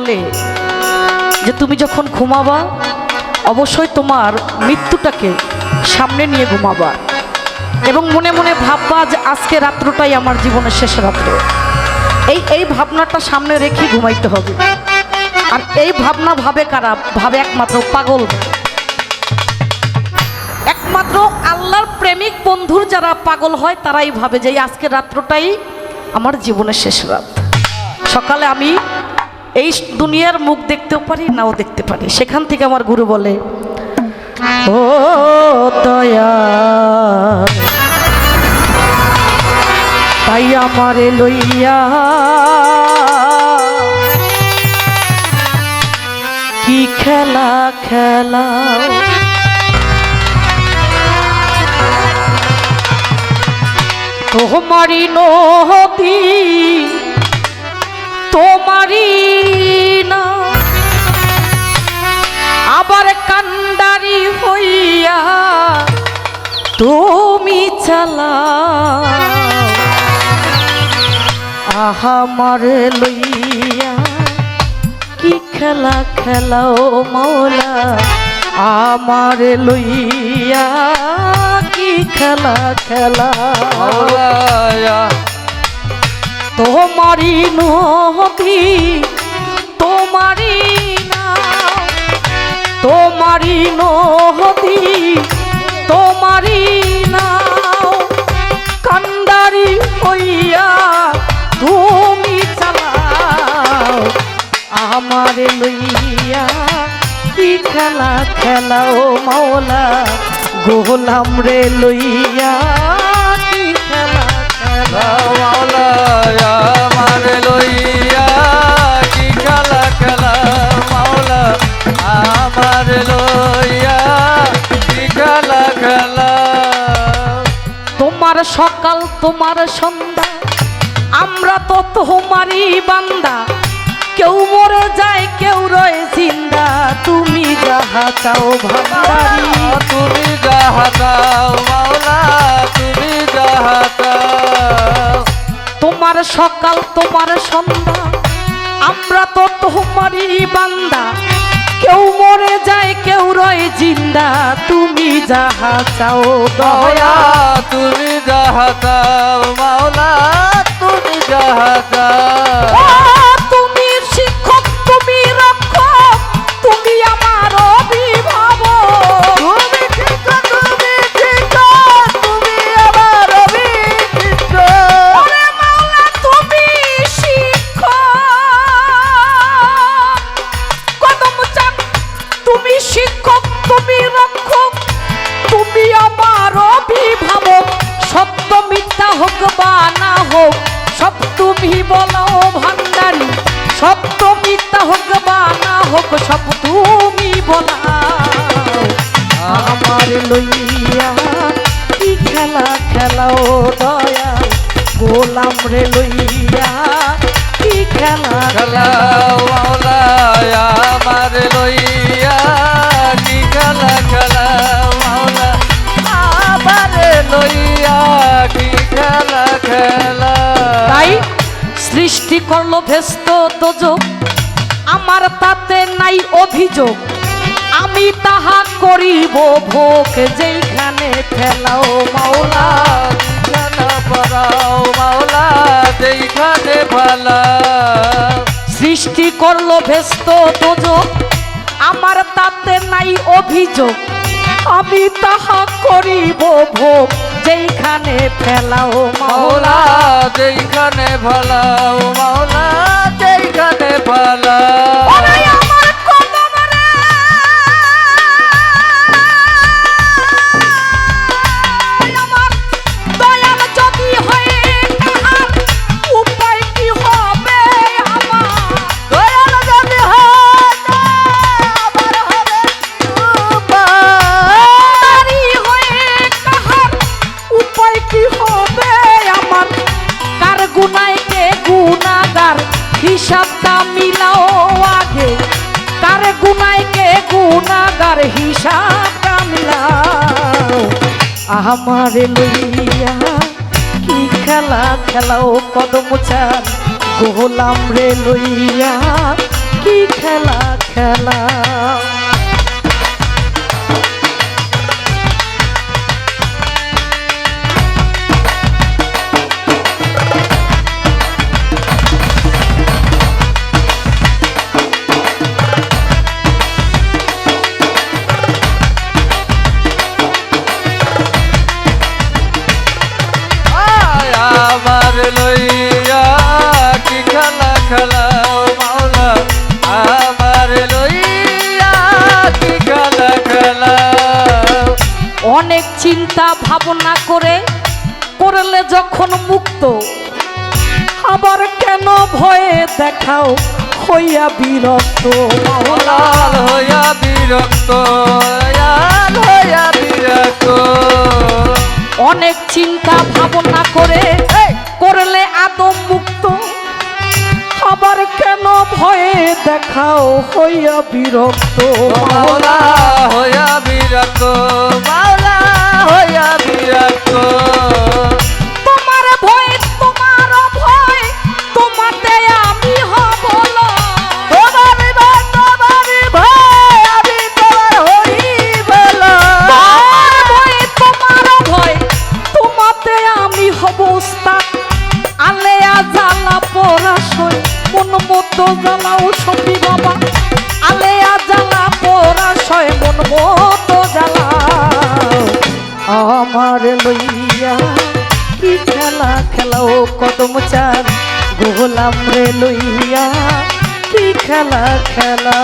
বলে যে তুমি যখন ঘুমাবা, অবশ্যই তোমার মৃত্যুটাকে সামনে নিয়ে ঘুমাবা। এবং মনে মনে ভাববা যে আজকে রাত্রটাই আমার জীবনের শেষ রাত্র। এই এই ভাবনাটা সামনে রেখে ঘুমাইতে হবে। আর এই ভাবনা ভাবে কারা? ভাবে একমাত্র পাগল। একমাত্র আল্লাহর প্রেমিক বন্ধুর যারা পাগল হয়, তারাই ভাবে যে এই আজকের রাত্রটাই আমার জীবনের শেষ রাত। সকালে আমি এই দুনিয়ার মুখ দেখতেও পারি, নাও দেখতে পারি। সেখান থেকে আমার গুরু বলে, ও দয়া তাই আমারে লইয়া কি খেলা খেলা তোমারি নদী তোমারি না। আবার কান্ডারি হইয়া তুমি চালা। আহা মারে লইয়া কি খেলা খেলাও মৌলা। আমার লইয়া কি খেলা খেলা। তোমারি নদী তোমারি তোমারি নদী তোমারি নাও কান্ডারি হইয়া তুমি চালাও, আমার লইয়া কি খেলা খেলাও মাওলা, গোলাম রে লইয়া। তোমার সকাল তোমার সন্ধ্যা আমরা তো তোমারই বান্দা। কেউ মরে যায় কেউ রয়ে জিন্দা। তুমি যাহা চাও ভান্ডারি। তুমি যাহা মাওলা তুমি যাহা দাও তোমার সকাল তোমার সন্ধ্যা। আমরা তো তোমারই বান্দা। কেউ মরে যায় কেউ রয়ে জিন্দা। তুমি যাহা চাও দয়া। তুমি যাহা দাও মাওলা তুমি যাহা দাও ভেস্ত তোজক আমার তাতে নাই অভিযোগ। আমি তাহা করিব ভোগ যেইখানে ফেলাও মাওলা সৃষ্টি করল ভেস্ত তোজক আমার তাতে নাই অভিযোগ। আমি তাহা করিব ভোগ যেইখানে ফেলাও মাওলা। যেখানে ভালাও মাওলা যেখানে ভালা। হিসাব মিলাও আমার লইয়া কি খেলা খেলাও কদম চার গোলাম রে লইয়া কি খেলা খেলা চিন্তা ভাবনা করে করলে যখন মুক্ত আবার কেন ভয়ে দেখাও হইয়া বিরক্ত? মাওলা লাল হইয়া বিরক্ত লাল হইয়া বিরক্ত। অনেক চিন্তা ভাবনা করে করলে আদম মুক্ত আবার কেন ভয়ে দেখাও হইয়া বিরক্ত? হইয়া বিরক্ত হইয়া বিরক্ত তোমার ভয় তোমার ভয় তোমাতে আমি হব। তোমারি তোমারি আমি তোমার হইব তোমার ভয় তোমার ভয় তোমাতে আমি হব উস্তাদ। আলেয়া জ্বালা পরাশয় মন মতো জ্বালাও সখী বাবা। আলেয়া আমার লইয়া কি খেলা খেলাও কদম চার। গোলাম রে লইয়া কি খেলা খেলা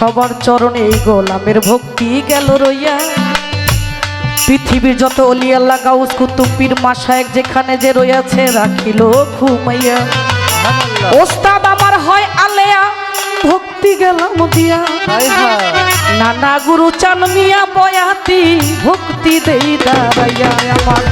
সবার চরণে এই গোলামের ভক্তি গেল রইয়া। পৃথিবীর যত অলিয়াল্লা গাউস কুতুব্বির মাসায় যেখানে যে রইয়াছে রাখিল ঘুমাইয়া। ওস্তাদ আমার হয় আলেয়া ভক্তি গেলাম দিয়া নানা গুরু চান মিয়া বয়াতি ভক্তি দেই দাঁড়াইয়া আমার।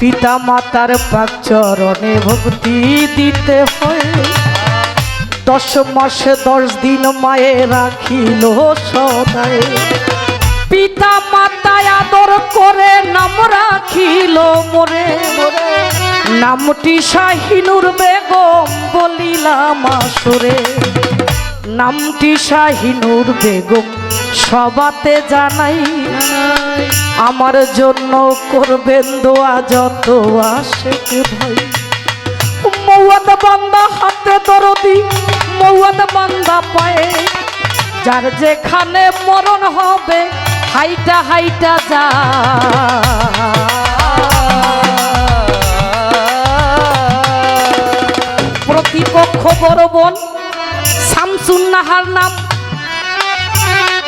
পিতা মাতার পাক চরণে ভক্তি দিতে হয়। দশ মাসে দশ দিন মায়ে রাখিল সদায় পিতা মাতায় আদর করে নাম রাখিল মোরে নামটি শাহিনুর বেগম বলিলাম আসরে। নামটি শাহিনুর বেগম সবাতে জানাই আমার জন্য করবেন দোয়া যত আশেক ভাই। মৌয়াদ বান্দা হাতে দরদি মৌয়াদ বান্দা পায়ে। যার যেখানে মরণ হবে, হাইটা হাইটা যা প্রতিপক্ষ বড় বোন, শামসুন নাহার নাম।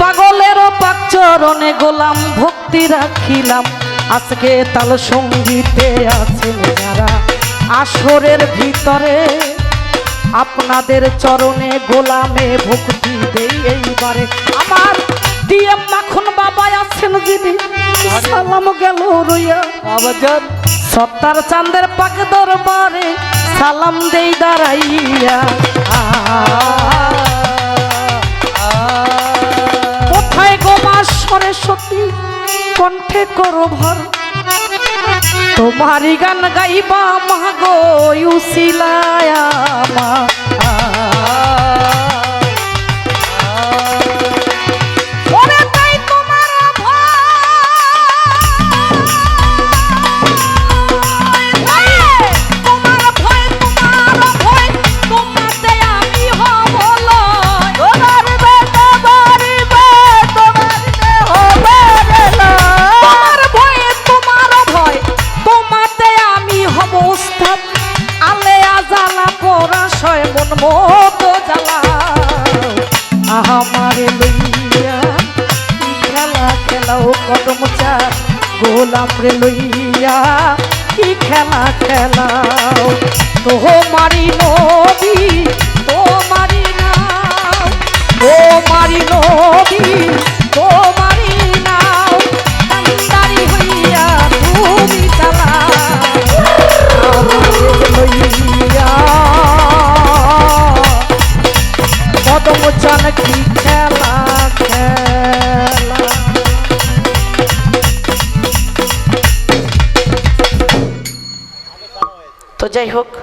পাগলেরও পাক চরণে গোলাম ভক্তি রাখিলাম। আজকে তাল সঙ্গীতে আছেন যারা, আসরের ভিতরে আপনাদের চরণে গোলামে ভক্তি দেই এইবারে। আমার ডিএম মাখন বাবা আছেন যিনি সালাম গেল রইয়া। আবাজান। সত্তার চাঁদের পাক দরবারে সালাম দেই দাঁড়াইয়া। কোথায় গোমা সরস্বতী কণ্ঠে করো ভর। তোমারি গান গাইবা মাগো ইউসিলায়া মা গোলাম রে লইয়া কি খেলা খেলাও? তোমারি নবী তোমারি নাও তোমারি নবী kreeg